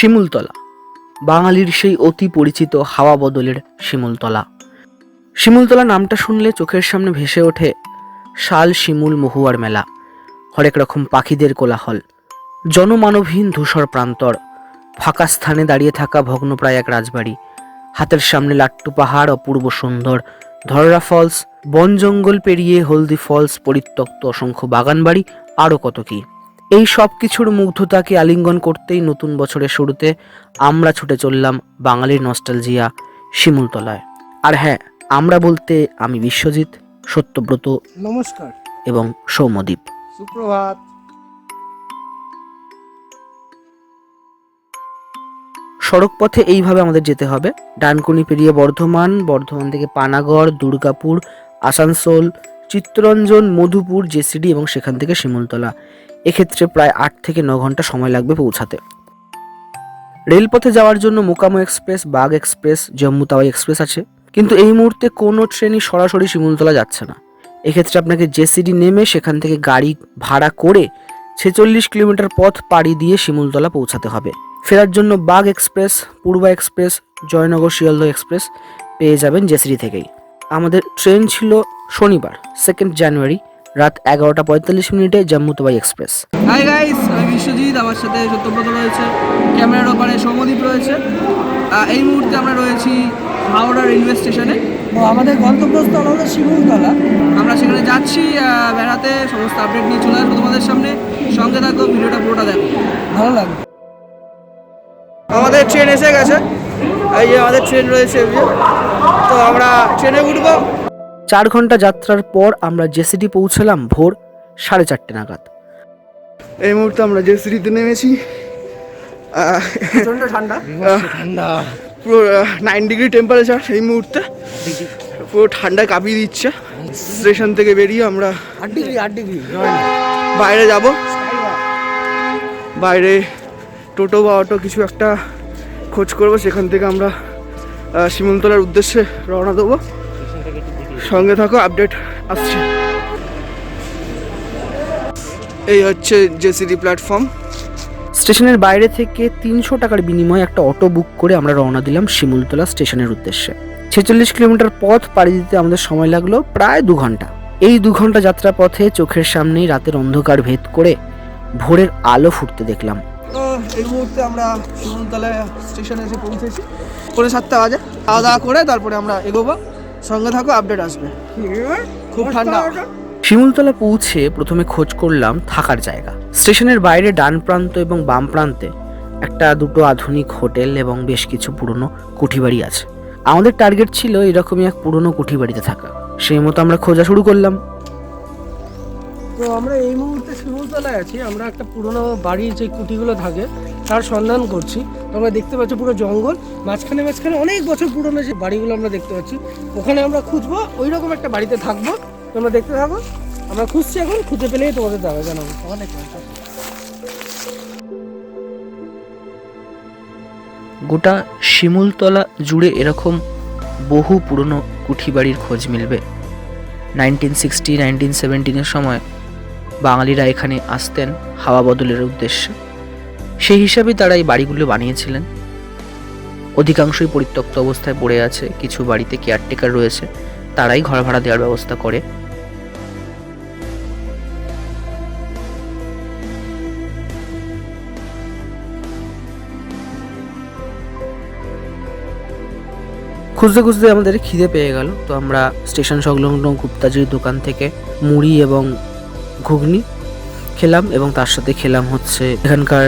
শিমুলতলা। বাঙালির সেই অতি পরিচিত হাওয়া বদলের শিমুলতলা। শিমুলতলা নামটা শুনলে চোখের সামনে ভেসে ওঠে শাল শিমুল মহুয়ার মেলা, হরেক রকম পাখিদের কোলাহল, জনমানবহীন ধূসর প্রান্তর, ফাঁকা স্থানে দাঁড়িয়ে থাকা ভগ্নপ্রায় এক রাজবাড়ি, হাতের সামনে লাট্টু পাহাড়, অপূর্ব সুন্দর, ধররা ফলস, বন জঙ্গল পেরিয়ে হলদি ফলস, পরিত্যক্ত অসংখ্য বাগানবাড়ি আরও কত কি। এই সব কিছুর মুগ্ধতাকে আলিঙ্গন করতেই নতুন বছরের শুরুতে আমরা ছুটে চললাম বাঙালির নস্টালজিয়া শিমুলতলায়। আর হ্যাঁ আমরা বলতে আমি বিশ্বজিৎ সত্যব্রত নমস্কার। এবং সৌম্যদীপ। সুপ্রভাত। সড়ক পথে এইভাবে আমাদের যেতে হবে। ডানকুনি পেরিয়ে বর্ধমান বর্ধমান থেকে পানাগড় দুর্গাপুর আসানসোল চিত্তরঞ্জন মধুপুর জেসিডি এবং সেখান থেকে শিমুলতলা। এক্ষেত্রে প্রায় আট থেকে ন ঘণ্টা সময় লাগবে পৌঁছাতে। রেলপথে যাওয়ার জন্য Mokama express Bagh express, Jammu Tawi express আছে। কিন্তু এই মুহূর্তে কোনো ট্রেনই সরাসরি শিমুলতলা যাচ্ছে না। এক্ষেত্রে আপনাকে জেসিডি নেমে সেখান থেকে গাড়ি ভাড়া করে ছেচল্লিশ কিলোমিটার পথ পাড়ি দিয়ে শিমুলতলা পৌঁছাতে হবে। ফেরার জন্য Bagh express, Poorva express, Jaynagar Sealdah express পেয়ে যাবেন জেসিডি থেকেই। আমাদের ট্রেন ছিল শনিবার সেকেন্ড জানুয়ারি রাত এগারোটা পঁয়তাল্লিশ মিনিটে Jammu Tawi express. Hi guys আমি বিশ্বজিৎ আমার সাথে সত্যব্রত রয়েছে। ক্যামেরার ওপারে সৌমদীপ রয়েছে। এই মুহূর্তে আমরা রয়েছি হাওড়া রেলওয়ে স্টেশনে। তো আমাদের গন্তব্যস্থল হলো শিমুলতলা। আমরা সেখানে যাচ্ছি বেড়াতে। সমস্ত আপডেট নিয়ে চলে আসব তোমাদের সামনে। সঙ্গে থাকো ভিডিওটা পুরোটা দেখো। ভালো লাগবে। আমাদের ট্রেন এসে গেছে। এই যে আমাদের ট্রেন রয়েছে তো আমরা ট্রেনে উঠবো। চার ঘণ্টা যাত্রার পর আমরা জেসিডি পৌঁছলাম ভোর সাড়ে চারটে নাগাদ। এই মুহূর্তে আমরা জেসিডিতে নেমেছি। ঠান্ডা। ঠান্ডা পুরো নাইন ডিগ্রি টেম্পারেচার এই মুহূর্তে। পুরো ঠান্ডায় কাঁপিয়ে দিচ্ছে। স্টেশন থেকে বেরিয়ে আমরা আট ডিগ্রি আট ডিগ্রি বাইরে যাব। বাইরে টোটো বা অটো কিছু একটা খোঁজ করব। সেখান থেকে আমরা শিমুলতলার উদ্দেশ্যে রওনা দেবো। সঙ্গে থাকো আপডেট আসছে। এই হচ্ছে জেসিডি প্ল্যাটফর্ম স্টেশনের বাইরে থেকে তিনশো টাকার বিনিময়ে একটা অটো বুক করে আমরা রওনা দিলাম শিমুলতলা স্টেশনের উদ্দেশ্যে। ছেচল্লিশ কিলোমিটার পথ পাড়ি দিতে আমাদের সময় লাগল প্রায় দু ঘণ্টা। এই দু ঘণ্টা যাত্রা পথে চোখের সামনেই রাতের অন্ধকার ভেদ করে ভোরের আলো ফুটতে দেখলাম। এই মুহূর্তে আমরা শিমুলতলা স্টেশনে এসে পৌঁছেছি। পৌনে সাতটা বাজে। খাওয়া দাওয়া করে তারপরে আমরা এগোবো। সঙ্গে থাকো আপডেট আসবে। খুব ঠান্ডা। শিমুলতলা পৌঁছে প্রথমে খোঁজ করলাম থাকার জায়গা। স্টেশনের বাইরে ডান প্রান্ত এবং বাম প্রান্তে একটা দুটো আধুনিক হোটেল এবং বেশ কিছু পুরনো কুঠিবাড়ি আছে। আমাদের টার্গেট ছিল এরকমই এক পুরনো কুঠিবাড়িতে থাকা। সেই মতো আমরা খোঁজা শুরু করলাম। তো আমরা এই মুহূর্তে শিমুলতলায় আছি। আমরা একটা পুরোনো বাড়ির যে কুটিগুলো থাকে তার সন্ধান করছি। তোমরা দেখতে পাচ্ছ পুরো জঙ্গল। মাঝখানে মাঝখানে অনেক বছর পুরনো যে বাড়িগুলো আমরা দেখতে পাচ্ছি। ওখানে আমরা খুঁজবো ওই রকম একটা বাড়িতে থাকব। তোমরা দেখতে থাকো। আমরা খুঁজছি এখন, খুঁজে পেলেই তোমাদের দেওয়া জানাব। অনেক গোটা শিমুলতলা জুড়ে এরকম বহু পুরনো কুঠিবাড়ির খোঁজ মিলবে। নাইনটিন সিক্সটি, নাইনটিন সেভেন্টিনের সময় বাঙালিরা এখানে আসতেন হাওয়া বদলের উদ্দেশ্যে। সেই হিসাবে তারা এই বাড়িগুলো বানিয়েছিলেন। অধিকাংশই পরিত্যক্ত অবস্থায় পড়ে আছে, কিছু বাড়িতে কেয়ারটেকার রয়েছে, তারাই ঘর ভাড়া দেওয়ার ব্যবস্থা করে। খুঁজতে খুঁজতে আমাদের খিদে পেয়ে গেল, তো আমরা স্টেশন সংলগ্ন গুপ্তাজির দোকান থেকে মুড়ি এবং ঘুগনি খেলাম এবং তার সাথে খেলাম হচ্ছে এখানকার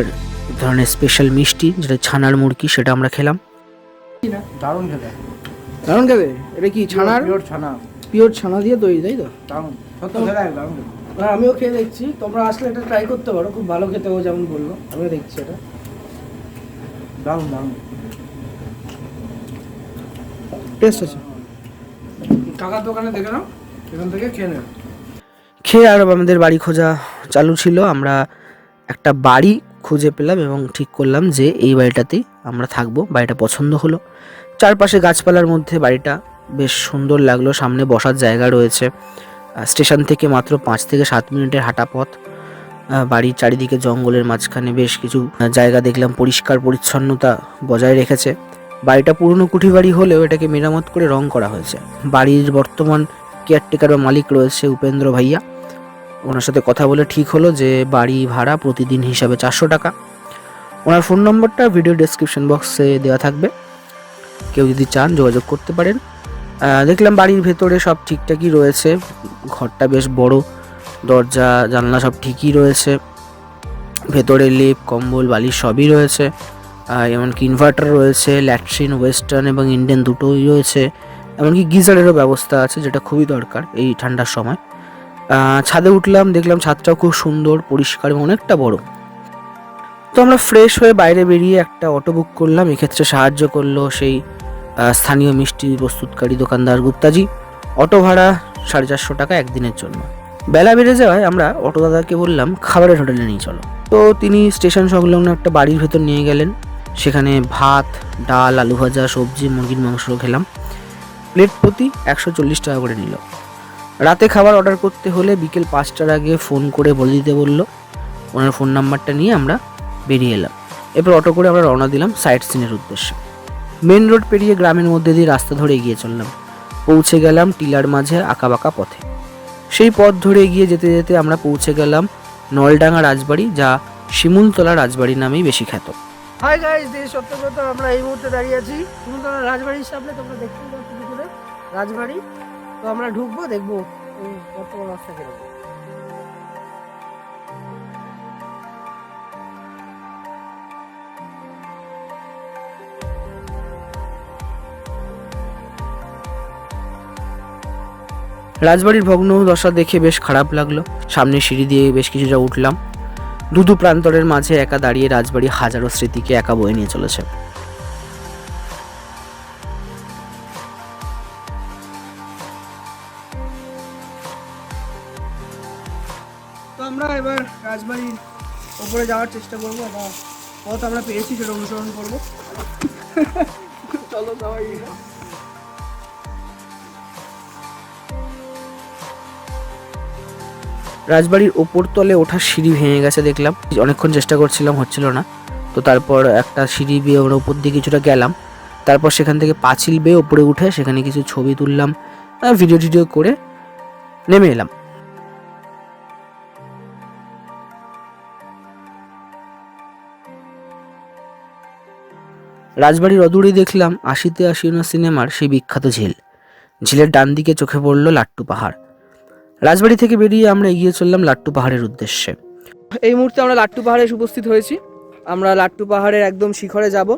এক ধরনের স্পেশাল মিষ্টি যেটা ছানার মুরকি সেটা আমরা খেলাম। দারুণ খেতে। দারুণ খাবে এটা কি ছানার? পিওর ছানা। পিওর ছানা দিয়ে তৈরি তাই তো? দারুণ। খেতে। আমিও খেয়ে দেখছি। তোমরা আসলে এটা ট্রাই করতে পারো খুব ভালো খেতে ও যেমন বলল। আমিও দেখছি এটা। দারুণ দারুণ। টেস্ট আছে। কাকার দোকানে দেখে নাও এখান থেকে খেয়ে নেবে। খেয়ে আর আমাদের বাড়ি খোঁজা চালু ছিল। আমরা একটা বাড়ি খুঁজে পেলাম এবং ঠিক করলাম যে এই বাড়িটাতেই আমরা থাকব। বাড়িটা পছন্দ হলো। চারপাশে গাছপালার মধ্যে বাড়িটা বেশ সুন্দর লাগল। সামনে বসার জায়গা রয়েছে। স্টেশন থেকে মাত্র পাঁচ থেকে সাত মিনিটের হাঁটা পথ। বাড়ির চারিদিকে জঙ্গলের মাঝখানে বেশ কিছু জায়গা দেখলাম। পরিষ্কার পরিচ্ছন্নতা বজায় রেখেছে। বাড়িটা পুরনো কুঠি বাড়ি হলেও এটাকে মেরামত করে রং করা হয়েছে। বাড়ির বর্তমান কেয়ারটেকার বা মালিক রয়েছে উপেন্দ্র ভাইয়া। ওনার সাথে কথা বলে ঠিক হলো যে বাড়ি ভাড়া প্রতিদিন হিসাবে চারশো টাকা। ওনার ফোন নম্বরটা ভিডিও ডেসক্রিপশন বক্সে দেওয়া থাকবে। কেউ যদি চান যোগাযোগ করতে পারেন। দেখলাম বাড়ির ভেতরে সব ঠিকঠাকই রয়েছে। ঘরটা বেশ বড়, দরজা, জানলা সব ঠিকই রয়েছে। ভেতরে লেপ কম্বল, বালিশ সবই রয়েছে। এমনকি ইনভার্টার রয়েছে, ল্যাট্রিন, ওয়েস্টার্ন এবং ইন্ডিয়ান দুটোই রয়েছে। এমনকি গিজারেরও ব্যবস্থা আছে, যেটা খুবই দরকার এই ঠান্ডার সময়। ছাদে উঠলাম, দেখলাম ছাদটাও খুব সুন্দর, পরিষ্কার এবং অনেকটা বড়। তো আমরা ফ্রেশ হয়ে বাইরে বেরিয়ে একটা অটো বুক করলাম, এক্ষেত্রে সাহায্য করল সেই স্থানীয় মিষ্টি প্রস্তুতকারী দোকানদার গুপ্তাজি। অটো ভাড়া সাড়ে চারশো টাকা একদিনের জন্য। বেলা বেড়ে যাওয়ায় আমরা অটো দাদাকে বললাম, খাবারের হোটেলে নিয়ে চলো। তো তিনি স্টেশন সংলগ্ন একটা বাড়ির ভেতর নিয়ে গেলেন। সেখানে ভাত, ডাল, আলু ভাজা, সবজি, মুরগির মাংস খেলাম। প্লেট প্রতি একশো চল্লিশ টাকা করে নিল। রাতে খাবার অর্ডার করতে হলে বিকেল পাঁচটার আগে ফোন করে বলে দিতে বলল। ওনার ফোন নাম্বারটা নিয়ে আমরা বেরিয়ে এলাম। এরপর অটো করে আমরা রওনা দিলাম সাইট সিনের উদ্দেশ্যে। মেন রোড পেরিয়ে গ্রামের মধ্যে দিয়ে রাস্তা ধরে এগিয়ে চললাম। পৌঁছে গেলাম টিলার মাঝে আঁকাবাঁকা পথে। সেই পথ ধরে এগিয়ে যেতে যেতে আমরা পৌঁছে গেলাম নলডাঙ্গা রাজবাড়ি, যা শিমুলতলা রাজবাড়ি নামেই বেশি খ্যাত। হাই গাইস আমরা এই মুহূর্তে দাঁড়িয়ে আছি। কুমতলা রাজবাড়ির সামনে তোমরা দেখতে পাচ্ছ রাজবাড়ি। তো আমরা ঢুকবো, দেখব বর্তমান অবস্থা কীরকম রাজবাড়ির ভগ্ন দশা দেখে বেশ খারাপ লাগল। সামনে সিঁড়ি দিয়ে বেশ কিছুটা উঠলাম। দুদু প্রান্তরের মাঝে একা দাঁড়িয়ে রাজবাড়ি হাজারো স্মৃতিকে একা বয়ে নিয়ে চলেছে। ওপরে যাওয়ার চেষ্টা করব বা পথ আমরা পেয়েছি সেটা অনুসরণ করব। চলো সবাই। রাজবাড়ির ওপর তলে ওঠার সিঁড়ি ভেঙে গেছে দেখলাম। অনেকক্ষণ চেষ্টা করছিলাম, হচ্ছিল না। তো তারপর একটা সিঁড়ি বেয়ে ওর ওপর দিয়ে কিছুটা গেলাম। তারপর সেখান থেকে পাঁচিল বেয়ে ওপরে উঠে সেখানে কিছু ছবি তুললাম। ভিডিও টিডিও করে নেমে এলাম। রাজবাড়ির অদূরে দেখলাম আশিতে আশিনা সিনেমার সেই বিখ্যাত ঝিল। ঝিলের ডান দিকে চোখে পড়ল লাট্টু পাহাড়। রাজবাড়ি থেকে বেরিয়ে আমরা এগিয়ে চললাম লাট্টু পাহাড়ের উদ্দেশ্যে। এই মুহূর্তে আমরা লাট্টু পাহাড়ে এসে উপস্থিত হয়েছি। আমরা লাট্টু পাহাড়ের একদম শিখরে যাব।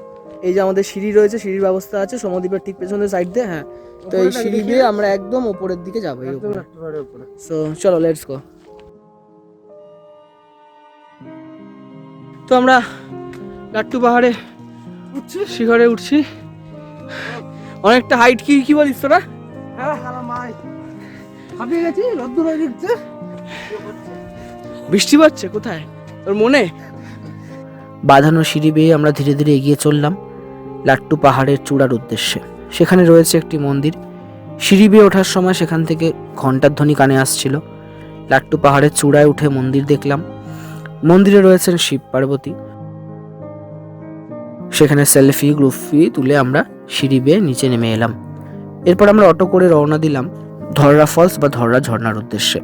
এই যে আমাদের সিঁড়ি রয়েছে সিঁড়ির ব্যবস্থা আছে সমদ্বীপের ঠিক পেছনের সাইড দিয়ে হ্যাঁ। তো এই সিঁড়ি দিয়ে আমরা একদম উপরের দিকে যাব এই উপরে সো চলো লেটস গো তো আমরা লাট্টু পাহাড়ে উঠছি শিখরে উঠছি। অনেকটা হাইট কি কি বলিস তোরা? হ্যাঁ হাঁপিয়ে গেছি রোদ্দুর হয়ে দিচ্ছে বৃষ্টি পাচ্ছে কোথায়? তোর মনে? বাঁধানো সিঁড়ি বেয়ে আমরা ধীরে ধীরে এগিয়ে চললাম লাট্টু পাহাড়ের চূড়ার উদ্দেশ্যে। সেখানে রয়েছে একটি মন্দির। সিঁড়ি বেয়ে ওঠার সময় সেখান থেকে ঘণ্টার ধ্বনি কানে আসছিল। লাট্টু পাহাড়ের চূড়ায় উঠে মন্দির দেখলাম। মন্দিরে রয়েছেন শিব পার্বতী। সেখানে সেলফি গ্রুপি তুলে আমরা সিঁড়ি বেয়ে নিচে নেমে এলাম। এরপর আমরা অটো করে রওনা দিলাম ধররা ফলস বা ধররা ঝর্ণার উদ্দেশ্যে।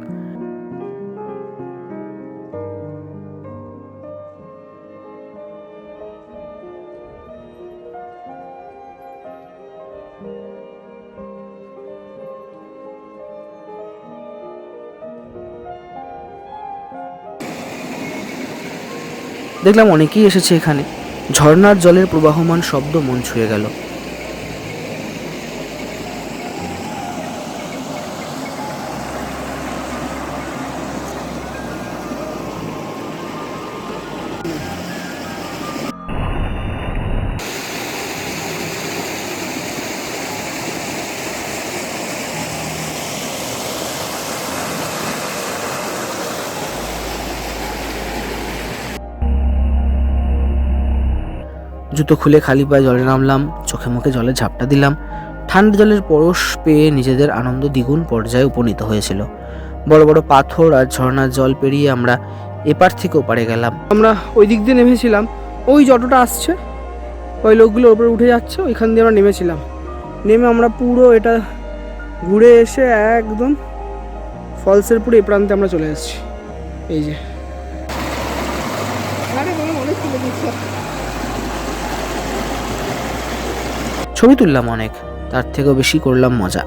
দেখলাম অনেকেই এসেছে এখানে। ঝর্ণার জলের প্রবাহমান শব্দ মন ছুঁয়ে গেল। জুতো খুলে খালি পায়ে জলে নামলাম, চোখে মুখে জলে ঝাপটা দিলাম। ঠান্ডা জলের পরশ পেয়ে নিজেদের আনন্দ দ্বিগুণ পর্যায়ে উপনীত হয়েছিল। বড় বড় পাথর আর ঝর্ণার জল পেরিয়ে আমরা এপার থেকে ওপারে গেলাম। আমরা ওই দিক দিয়ে নেমেছিলাম। ওই যতটা আসছে। ওই লোকগুলো ওপরে উঠে যাচ্ছে, ওইখান দিয়ে আমরা নেমেছিলাম। নেমে আমরা পুরো এটা ঘুরে এসে একদম ফলসের পুরো এ প্রান্তে আমরা চলে এসেছি। এই যে আরে বললাম অনেক তুলে দিচ্ছি। ছবি তুললাম অনেক তার থেকেও বেশি করলাম মজা।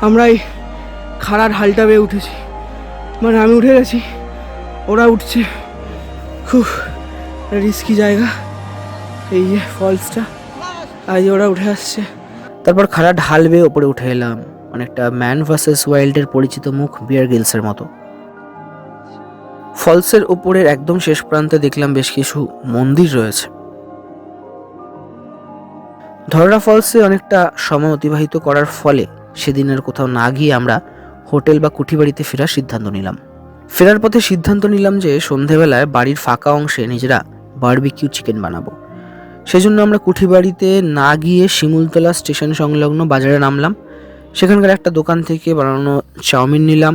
আমরা এই খাড়া ঢালটা বেয়ে উঠেছি। মানে আমি উঠে গেছি ওরা উঠছে। খুব রিস্কি জায়গা। এই যে ফলসটা আজ ওরা উঠে আসছে। তারপর খাড়া ঢাল বেয়ে ওপরে উঠে এলাম অনেকটা ম্যান ভার্সেস ওয়াইল্ডের পরিচিত মুখ বিয়ার গিলসের মতো। ফলসের ওপরের একদম শেষ প্রান্তে দেখলাম বেশ কিছু মন্দির রয়েছে। ধররা ফলসে অনেকটা সময় অতিবাহিত করার ফলে সেদিনের কোথাও না গিয়ে আমরা হোটেল বা কুঠিবাড়িতে ফেরার সিদ্ধান্ত নিলাম। ফেরার পথে সিদ্ধান্ত নিলাম যে সন্ধেবেলায় বাড়ির ফাঁকা অংশে নিজেরা বারবিকিউ চিকেন বানাবো। সেজন্য আমরা কুঠিবাড়িতে না গিয়ে শিমুলতলা স্টেশন সংলগ্ন বাজারে নামলাম। সেখানকার একটা দোকান থেকে বানানো চাউমিন নিলাম,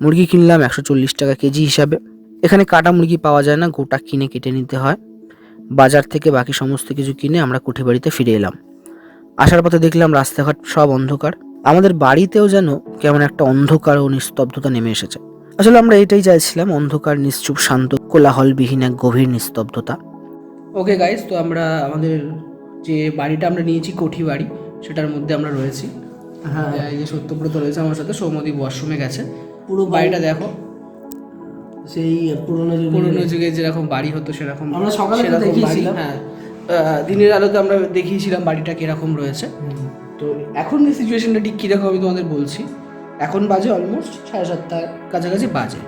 মুরগি কিনলাম একশো চল্লিশ টাকা কেজি হিসাবে। এখানে কাটা মুরগি পাওয়া যায় না, গোটা কিনে কেটে নিতে হয়। বাজার থেকে বাকি সমস্ত কিছু কিনে আমরা কুঠি বাড়িতে ফিরে এলাম। আসার পথে দেখলাম রাস্তাঘাট সব অন্ধকার। আমাদের বাড়িতেও যেন কেমন একটা অন্ধকার ও নিস্তব্ধতা নেমে এসেছে। আসলে আমরা এটাই চাইছিলাম অন্ধকার নিশ্চুপ শান্ত কোলাহলবিহীন এক গভীর নিস্তব্ধতা। ওকে গাইস তো আমরা আমাদের যে বাড়িটা আমরা নিয়েছি কোঠি বাড়ি সেটার মধ্যে আমরা রয়েছি। হ্যাঁ। এই যে সত্যব্রত রয়েছে আমার সাথে সৌমদীপ ওয়াশরুমে গেছে। পুরো বাড়িটা দেখো। সেই পুরোনো পুরোনো যুগে যেরকম বাড়ি হতো সেরকম আমরা সকালে দেখিয়েছিলাম। হ্যাঁ। দিনের আলোতে আমরা দেখিয়েছিলাম বাড়িটা কীরকম রয়েছে। তো এখন যে সিচুয়েশনটা ঠিক কীরকম আমি তোমাদের বলছি। এখন বাজে অলমোস্ট সাড়ে সাতটার কাছাকাছি বাজে।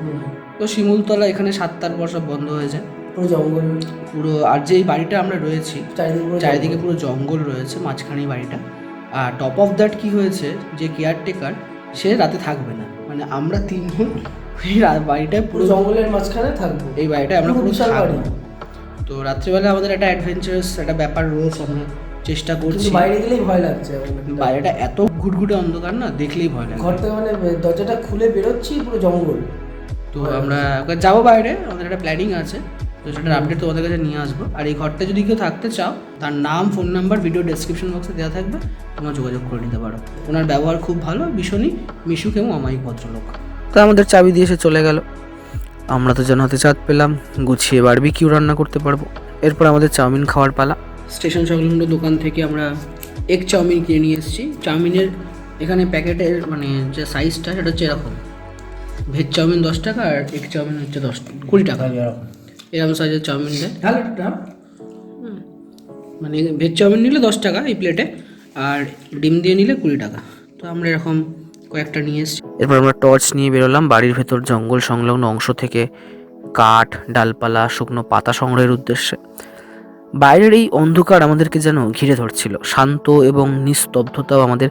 তো শিমুলতলা এখানে সাতটার পর সব বন্ধ হয়ে যায়। পুরো জঙ্গল। পুরো আর যেই বাড়িটা আমরা রয়েছি চারিদিকে পুরো চারিদিকে পুরো জঙ্গল রয়েছে মাঝখানে বাড়িটা। আর টপ অফ দ্যাট কি হয়েছে যে কেয়ারটেকার সে রাতে থাকবে না। মানে আমরা তিনজন রা- বাড়িটায় পুরো জঙ্গলের মাঝখানে থাকব। এই বাড়িটায় আমরা পুরো থাকব। তো রাত্রিবেলা আমাদের একটা অ্যাডভেঞ্চারাস একটা ব্যাপার রয়েছে আমরা চেষ্টা করছি। বাইরে গেলেই ভয় লাগছে। বাইরেটা এত ঘুটঘুটে অন্ধকার না দেখলেই ভয় লাগে। ঘর থেকে মানে দরজাটা খুলে বেরোচ্ছি পুরো জঙ্গল। তো আমরা যাব বাইরে আমাদের একটা প্ল্যানিং আছে। তো সেটার আপডেট তোমাদের কাছে নিয়ে আসব। আর এই ঘরটা যদি কেউ থাকতে চাও তার নাম ফোন নাম্বার ভিডিও ডেসক্রিপশন বক্সে দেওয়া থাকবে। তোমরা যোগাযোগ করে নিতে পারো। ওনার ব্যবহার খুব ভালো ভীষণই মিশুক এবং অমায়িক ভদ্রলোক। তো আমাদের চাবি দিয়ে সে চলে গেল। আমরা তো যেন হাতে চাঁদ পেলাম গুছিয়ে বারবি কিউ রান্না করতে পারব। এরপর আমাদের চাউমিন খাওয়ার পালা। স্টেশন সংলগ্ন দোকান থেকে আমরা এগ চাউমিন কিনে নিয়ে এসেছি। চাউমিনের এখানে প্যাকেটের মানে যে সাইজটা সেটা হচ্ছে এরকম। ভেজ চাউমিন দশ টাকা আর এক চাউমিন হচ্ছে দশ কুড়ি টাকা। এরকম। সাইজের চাউমিন দেয়। ঢাল। মানে ভেজ চাউমিন নিলে দশ টাকা এই প্লেটে আর ডিম দিয়ে নিলে কুড়ি টাকা। তো আমরা এরকম কয়েকটা নিয়ে এসেছি। এরপর আমরা টর্চ নিয়ে বেরোলাম বাড়ির ভেতর জঙ্গল সংলগ্ন অংশ থেকে। কাঠ, ডালপালা, শুকনো পাতা সংগ্রহের উদ্দেশ্যে। বাইরের এই অন্ধকার আমাদেরকে যেন ঘিরে ধরছিল, শান্ত এবং নিস্তব্ধতাও আমাদের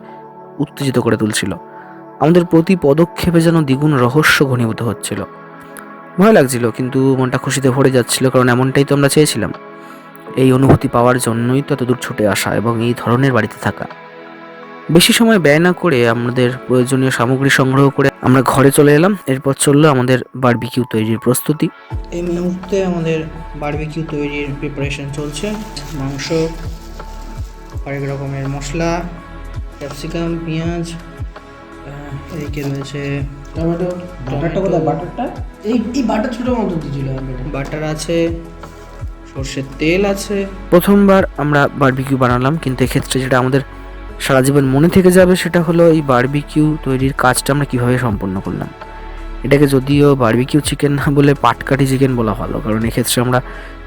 উত্তেজিত করে তুলছিল। আমাদের প্রতি পদক্ষেপে যেন দ্বিগুণ রহস্য ঘনীভূত হচ্ছিল। ভয় লাগছিল, কিন্তু মনটা খুশিতে ভরে যাচ্ছিল, কারণ এমনটাই তো আমরা চেয়েছিলাম। এই অনুভূতি পাওয়ার জন্যই তো এতদূর ছুটে আসা এবং এই ধরনের বাড়িতে থাকা। বেশি সময় ব্যয় না করে আমাদের প্রয়োজনীয় সামগ্রী সংগ্রহ করে আমরা ঘরে চলে এলাম। এরপর চলল আমাদের বারবিকিউ তৈরির প্রস্তুতি। এই মুহূর্তে আমাদের বারবিকিউ তৈরির প্রিপারেশন চলছে। মাংস হরেক রকমের মশলা ক্যাপসিকাম পেঁয়াজ এদিকে রয়েছে টমেটো বাটারটা কোথায় বাটারটা। এই এই বাটার ছোট মতো দিয়েছিল বাটার আছে সর্ষের তেল আছে। প্রথমবার আমরা বারবিকিউ বানালাম কিন্তু এক্ষেত্রে যেটা আমাদের সারা জীবন মনে থেকে যাবে সেটা হলো এই বারবিকিউ তৈরির কাজটা আমরা কীভাবে সম্পন্ন করলাম। এটাকে যদিও বারবিকিউ চিকেন না বলে পাটকাঠি চিকেন বলা ভালো, কারণ এক্ষেত্রে আমরা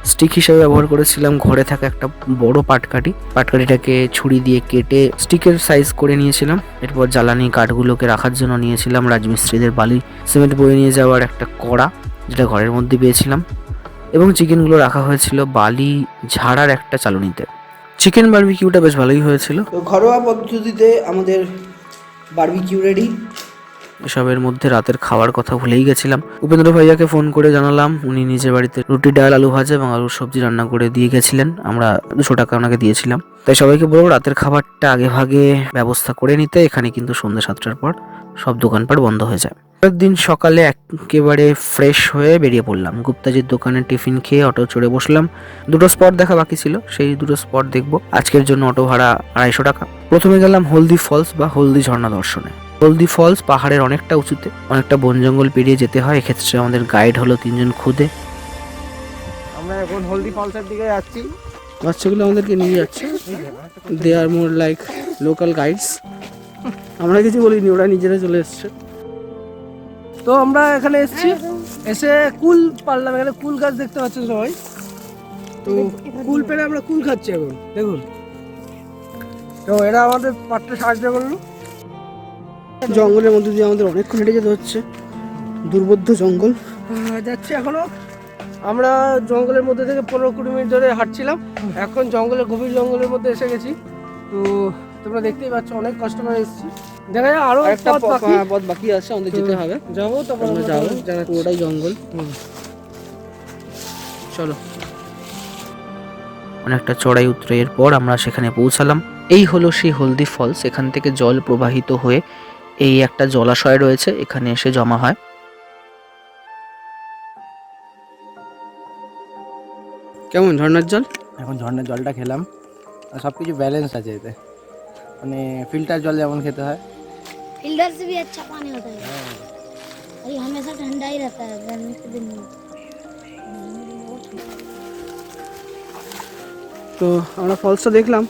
স্টিক হিসেবে ব্যবহার করেছিলাম ঘরে থাকা একটা বড় পাটকাঠি। পাটকাঠিটাকে ছুরি দিয়ে কেটে স্টিকের সাইজ করে নিয়েছিলাম। এরপর জ্বালানি কাঠগুলোকে রাখার জন্য নিয়েছিলাম রাজমিস্ত্রিদের বালি সিমেন্ট বয়ে নিয়ে যাওয়ার একটা কড়া যেটা ঘরের মধ্যে পেয়েছিলাম। এবং চিকেনগুলো রাখা হয়েছিল বালি ঝাড়ার একটা চালনিতে। চিকেন বারবিকিউটা বেশ ভালোই হয়েছিল। ঘরোয়া পদ্ধতিতে আমাদের বারবিকিউ রেডি এসবের মধ্যে রাতের খাওয়ার কথা ভুলেই গেছিলাম। উপেন্দ্র ভাইয়াকে ফোন করে জানালাম, উনি নিজের বাড়িতে রুটি, ডাল, আলু ভাজা এবং আলুর সবজি রান্না করে দিয়ে গেছিলেন। আমরা দুশো টাকা ওনাকে দিয়েছিলাম। তাই সবাইকে বলব, রাতের খাবারটা আগে ভাগে ব্যবস্থা করে নিতে। এখানে কিন্তু সন্ধ্যা সাতটার পর সব দোকানপাট বন্ধ হয়ে যায়। পরের দিন সকালে একেবারে ফ্রেশ হয়ে বেরিয়ে পড়লাম। গুপ্তাজির দোকানে টিফিন খেয়ে অটো চড়ে বসলাম। দুটো স্পট দেখা বাকি ছিল, সেই দুটো স্পট দেখব। আজকের জন্য অটো ভাড়া আড়াইশো টাকা। প্রথমে গেলাম হলদি ফলস বা হলদি ঝর্ণা দর্শনে। হলদি ফলস পাহাড়ের অনেকটা উঁচুতে অনেকটা বন জঙ্গল পেরিয়ে যেতে হয়। এক্ষেত্রে আমাদের গাইড হলো তিনজন খুদে। আমরা এখন হলদি ফলসের দিকে যাচ্ছি। বাচ্চাগুলো আমাদেরকে নিয়ে যাচ্ছে। They are more like local guides আমরা কিছু বলিনি ওরা নিজেরা চলে এসছে। তো আমরা এখানে এসেছি। এসে কুল পারলাম। এখানে কুল গাছ দেখতে পাচ্ছেন সবাই। তো কুল পেরে আমরা কুল খাচ্ছি এখন। দেখুন। তো এরা আমাদের পাটটা সাহায্য করল। জঙ্গলের মধ্যে দিয়ে আমাদের অনেকক্ষণ হেঁটে যেতে হচ্ছে। দুর্বোধ্য জঙ্গল। যাচ্ছি এখনও। আমরা জঙ্গলের মধ্যে থেকে পনেরো কুড়ি মিনিট ধরে হাঁটছিলাম। এখন জঙ্গলের গভীর জঙ্গলের মধ্যে এসে গেছি। তো তোমরা দেখতেই পাচ্ছ অনেক কষ্ট করে এসেছি। দেখা যায় আরও একটা পথ বাকি। আছে আমাদের যেতে হবে। যাব তারপর আমরা যাব পুরোটাই জঙ্গল। চলো। অনেকটা চড়াই উতরাইয়ের পর আমরা সেখানে পৌঁছালাম। এই হলো সেই হলদি ফলস এখান থেকে জল প্রবাহিত হয়ে এই একটা জলাশয় রয়েছে এখানে এসে জমা হয় কেমন ঝর্ণার জল এখন ঝর্ণার জলটা খেলাম আর সব কিছু ব্যালেন্স আছে এতে মানে ফিল্টার জল যেমন খেতে হয় फिल्टर से भी अच्छा पानी होता है और ये हमेशा ठंडा ही रहता है गर्मी के दिन में তো আমরা ফলসটা দেখলাম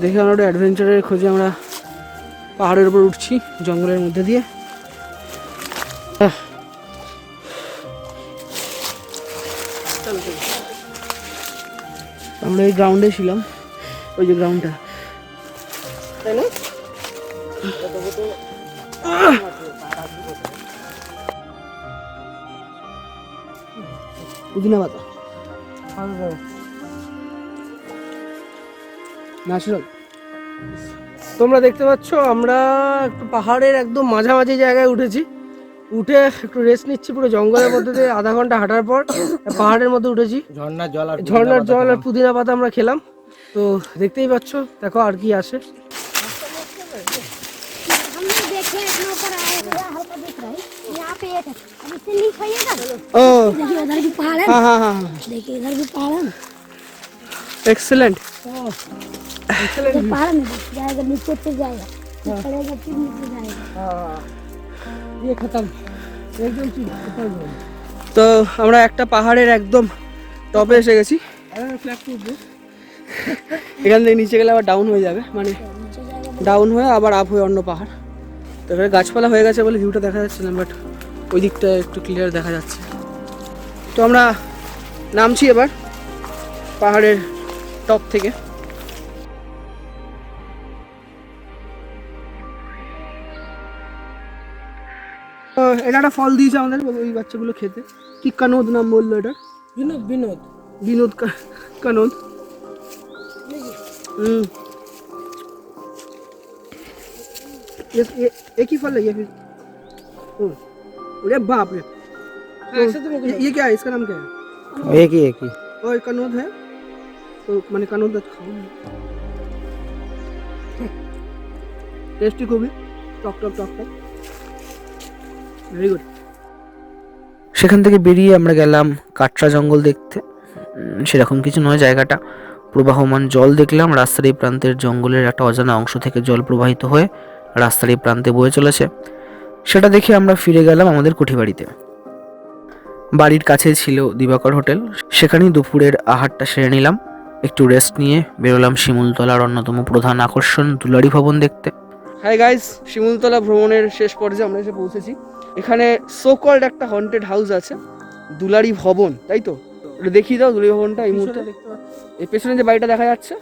দেখে আমরা একটা অ্যাডভেঞ্চারের খোঁজে আমরা পাহাড়ের উপর উঠছি জঙ্গলের মধ্যে দিয়ে। আমরা এই গ্রাউন্ডে ছিলাম। ওই যে গ্রাউন্ডটা তাই না? পুদিনা পাতা ন্যাচারাল তোমরা দেখতে পাচ্ছ আমরা একটু পাহাড়ের একদম মাঝামাঝি জায়গায় উঠেছি। উঠে একটু রেস্ট নিচ্ছি পুরো জঙ্গলের মধ্যে দিয়ে আধা ঘণ্টা হাঁটার পর পাহাড়ের মধ্যে উঠেছি। ঝর্নার জল আর ঝর্নার জল আর পুদিনা পাতা আমরা খেলাম। তো দেখতেই পাচ্ছ দেখো আর কি আসে। ও। হ্যাঁ, হ্যাঁ, হ্যাঁ, এক্সেলেন্ট पहाड़ में घुस जाएगा नीचे फिर जाएगा फिर पड़ेगा फिर नीचे जाएगा ইয়ে খতম একদম ঠিক খতম তো আমরা একটা পাহাড়ের একদম টপে এসে গেছি এখান থেকে নিচে গেলে আবার ডাউন হয়ে যাবে মানে नीचे जाएगा ডাউন হয়ে আবার আপ হয়ে অন্য পাহাড় তো এখানে গাছপালা হয়ে গেছে বলে ভিউটা দেখা যাচ্ছে না বাট ওই দিকটা একটু ক্লিয়ার দেখা যাচ্ছে তো আমরা নামছি এবার পাহাড়ের টপ থেকে এটা একটা ফল দিয়েছে আমাদের ওই বাচ্চাগুলো খেতে কি কানোদ নাম বললো এটা বিনোদ বিনোদ বিনোদ কা- কানোদ হুম ये ये एक ही फल है ये फिर ओ, अरे बाप रे तो ये, ये क्या है इसका नाम क्या है एक ही एक ही और कनौद है तो मैंने कनौद खाओ টেস্টি খুবই টক টক টক টক very good সেখান থেকে বেরিয়ে আমরা গেলাম কাটরা জঙ্গল দেখতে। সেরকম কিছু নয় জায়গাটা। প্রবাহমান জল দেখলাম রাস্তার এই প্রান্তের জঙ্গলের একটা অজানা অংশ থেকে জল প্রবাহিত হয়ে রাস্তার এই প্রান্তে বয়ে চলেছে। সেটা দেখে আমরা ফিরে গেলাম আমাদের কুঠিবাড়িতে। বাড়ির কাছে ছিল দিবাকর হোটেল। সেখানেই দুপুরের আহারটা সেরে নিলাম। একটু রেস্ট নিয়ে বেরোলাম শিমুলতলার অন্যতম প্রধান আকর্ষণ দুলারি ভবন দেখতে। হাই গাইস শিমুলতলা ভ্রমণের শেষ পর্যায়ে আমরা এসে পৌঁছেছি। এখানে সো কল্ড একটা হন্টেড হাউস আছে দুলারি ভবন তাই তো? ওটা দেখিয়ে দাও দুলারি ভবনটা এই মুহূর্তে। এই পেছনে যে বাড়িটা দেখা যাচ্ছে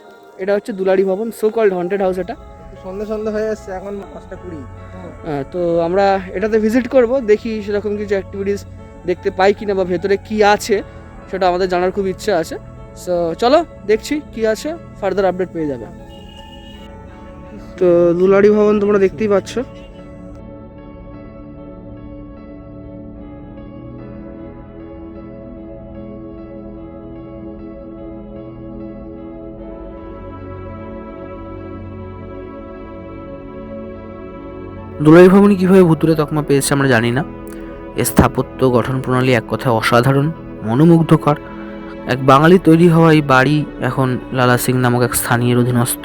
এটা হচ্ছে দুলারি ভবন সো কল্ড হন্টেড হাউস এটা। সন্ধ্যা সন্ধ্যা হয়ে যাচ্ছে এখন পাঁচটা কুড়ি। হ্যাঁ, তো আমরা এটাতে ভিজিট করব দেখি সেরকম কিছু অ্যাক্টিভিটিস দেখতে পাই কিনা বা ভেতরে কি আছে সেটা আমাদের জানার খুব ইচ্ছা আছে। সো চলো দেখছি কি আছে ফার্দার আপডেট পেয়ে যাবে। তো দুলারি ভবন তোমরা দেখতেই পাচ্ছ। দুলারি ভবনী কীভাবে ভুতুরে তকমা পেয়েছে আমরা জানি না। স্থাপত্য, গঠন প্রণালী এক কথায় অসাধারণ, মনোমুগ্ধকর। এক বাঙালি তৈরি হওয়া এই বাড়ি এখন লালা সিং নামক এক স্থানীয় অধীনস্থ।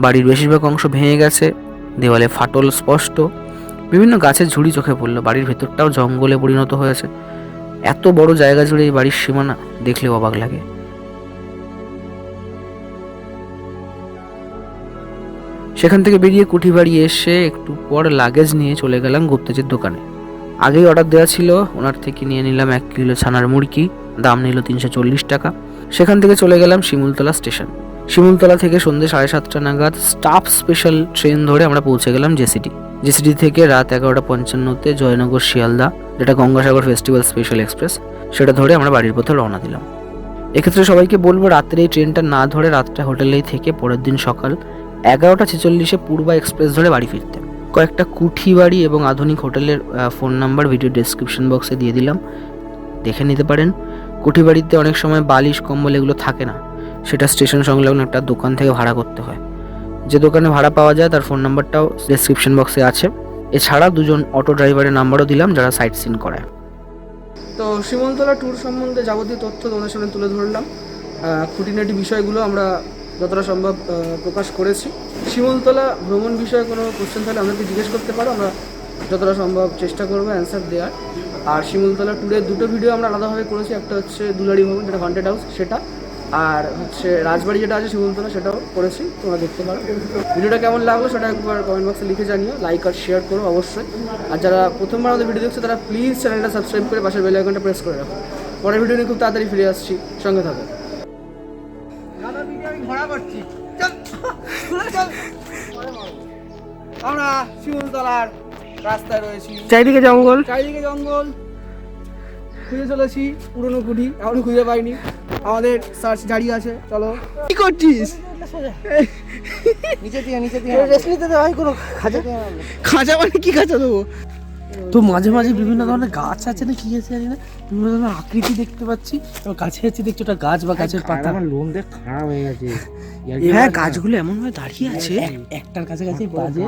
বাড়ির বেশিরভাগ অংশ ভেঙে গেছে, দেওয়ালে ফাটল স্পষ্ট, বিভিন্ন গাছের ঝুড়ি চোখে পড়ল, বাড়ির ভেতরটাও জঙ্গলে পরিণত হয়েছে। এত বড় জায়গা জুড়ে এই বাড়ির সীমানা দেখলেও অবাক লাগে। সেখান থেকে বেরিয়ে কুঠি বাড়ি এসে একটু পর লাগেজ নিয়ে চলে গেলাম গুপ্তেজের দোকানে। আগেই অর্ডার দেওয়া ছিল, ওনার থেকে নিয়ে নিলাম এক কিলো ছানার মুরগি, দাম নিল তিনশো চল্লিশ টাকা। সেখান থেকে চলে গেলাম শিমুলতলা স্টেশন। শিমুলতলা থেকে সন্ধ্যে সাড়ে সাতটা নাগাদ স্টাফ স্পেশাল ট্রেন ধরে আমরা পৌঁছে গেলাম জেসিডি। জেসিডি থেকে রাত এগারোটা পঞ্চান্নতে জয়নগর শিয়ালদা, যেটা গঙ্গাসাগর ফেস্টিভ্যাল স্পেশাল এক্সপ্রেস সেটা ধরে আমরা বাড়ির পথে রওনা দিলাম। এক্ষেত্রে সবাইকে বলব রাত্রে এই ট্রেনটা না ধরে রাতটা হোটেলেই থেকে পরের দিন সকাল এগারোটা ছেচল্লিশে পূর্বা এক্সপ্রেস ধরে বাড়ি ফিরতে। কয়েকটা কুঠি বাড়ি এবং আধুনিক হোটেলের ফোন নাম্বার ভিডিও ডেসক্রিপশন বক্সে দিয়ে দিলাম। দেখে নিতে পারেন, কুঠি বাড়িতে অনেক সময় বালিশ, কম্বল এগুলো থাকে না। সেটা স্টেশন সংলগ্ন একটা দোকান থেকে ভাড়া করতে হয়। যে দোকানে ভাড়া পাওয়া যায়, তার ফোন নাম্বারটাও ডেসক্রিপশন বক্সে আছে। এছাড়া দুজন অটো ড্রাইভারের নাম্বারও দিলাম, যারা সাইট সিন করায়। তো শিমলতলা ট্যুর সম্বন্ধে যাবতীয় তথ্য তোমাদের সামনে তুলে ধরলাম। খুঁটিনাটি বিষয়গুলো আমরা যতটা সম্ভব প্রকাশ করেছি। শিমুলতলা ভ্রমণ বিষয়ে কোনো কোশ্চেন থাকলে আমাদেরকে জিজ্ঞেস করতে পারো, আমরা যতটা সম্ভব চেষ্টা করব অ্যান্সার দেওয়ার। আর শিমুলতলা ট্যুরের দুটো ভিডিও আমরা আলাদাভাবে করেছি, একটা হচ্ছে দুলারি ভবন, যেটা হন্টেড হাউস সেটা। আর হচ্ছে রাজবাড়ি যেটা আছে শিমুলতলা, সেটাও করেছি, তোমরা দেখতে পারো। ভিডিওটা কেমন লাগল সেটা একবার কমেন্ট বক্সে লিখে জানিও লাইক আর শেয়ার করো অবশ্যই। আর যারা প্রথমবার আমাদের ভিডিও দেখছ, তারা প্লিজ চ্যানেলটা সাবস্ক্রাইব করে পাশের বেল আইকনটা প্রেস করে রাখো। পরের ভিডিও নিয়ে খুব তাড়াতাড়ি ফিরে আসছি, সঙ্গে থাকো। আমরা শিমুলতলার রাস্তায় রয়েছি। চারিদিকে জঙ্গল। চারিদিকে জঙ্গল। খুঁজে চলেছি পুরনো কুঠি এখনও খুঁজে পাইনি। আমাদের সার্চ জারি আছে চলো। কি করছিস? নিচে দিয়ে নিচে দিয়ে। রেস্ট নিতে দে ভাই কোনো খাঁচা। খাঁচা মানে কি খাঁচা দেবো? তো মাঝে মাঝে বিভিন্ন ধরনের গাছ আছে না কি আছে জানি না? বিভিন্ন ধরনের আকৃতি দেখতে পাচ্ছি। এবং কাছে যাচ্ছি দেখছি ওটা গাছ বা গাছের পাতা। আমার লোম দেখ খারাপ হয়ে গেছে। হ্যাঁ গাছগুলো এমন ভাবে দাঁড়িয়ে আছে। একটার কাছে কাছে বাজে।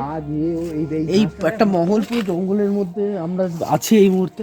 এই একটা মহল পুরো জঙ্গলের মধ্যে আমরা আছি এই মুহূর্তে।